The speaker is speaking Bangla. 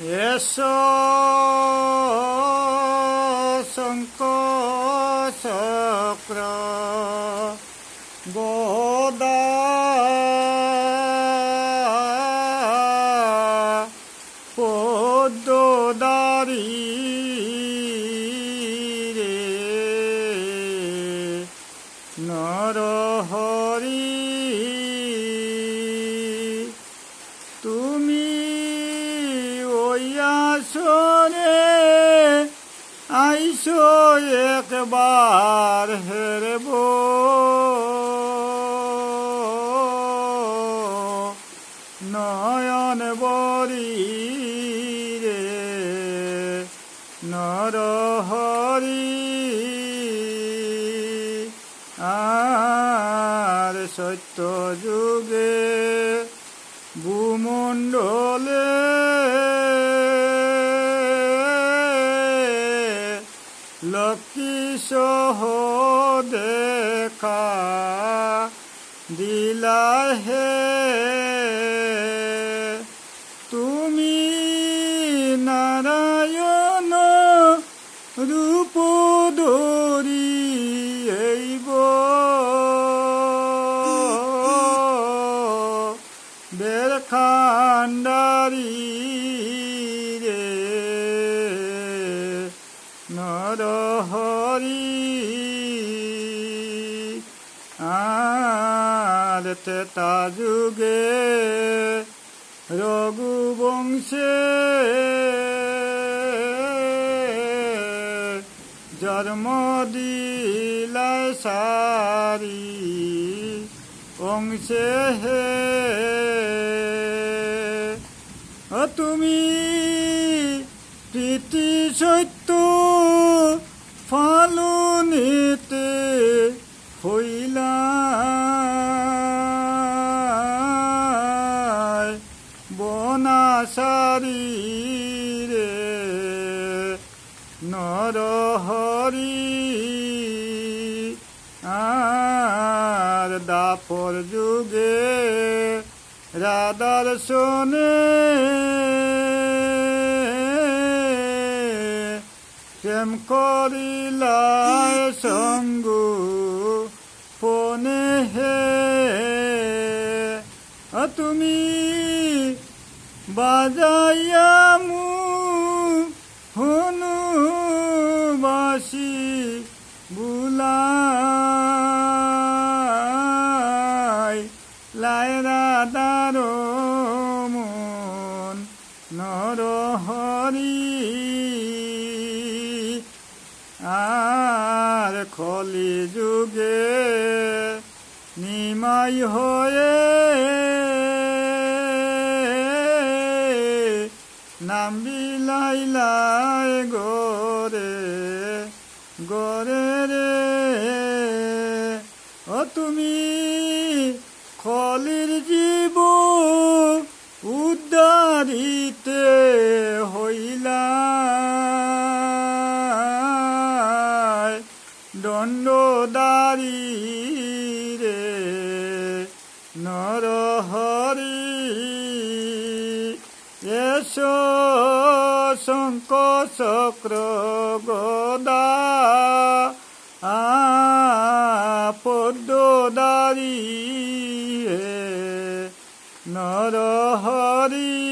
এসো শঙ্ক চক্র গদা পদ্মদারি রে নরহরি তুমি ওই আসরে আইসো একবার হেরব। নয়ন বরি রে নরহরি আর সত্য যুগে ভূমণ্ডলে লক্ষ্মী সহ দেখা দিলা হে তুমি নারায়ণ রূপ ধরি এইব বের নরহরি আর তেতা যুগে জন্ম দিলাই সারি অংশে হে। তুমি প্রীতি সত্য হইলা বনাসারি রে নরহরি আর দাপর যুগে রাধার শোনে। প্রেম করিলায় সঙ্গু ফোনে হে তুমি বাজাইয়া মু হনু বাসি বুলাই লায়রা দারো মন নরহরি আর খলি যুগে নিমাই হয়ে নাম বিলাইলাই গরে গরে রে। ও তুমি খলির জীব উদ্ধারিতে হইলা দণ্ডদারি রে নরহরি এসো শঙ্ক চক্র গদা পদ্মদারি নরহরি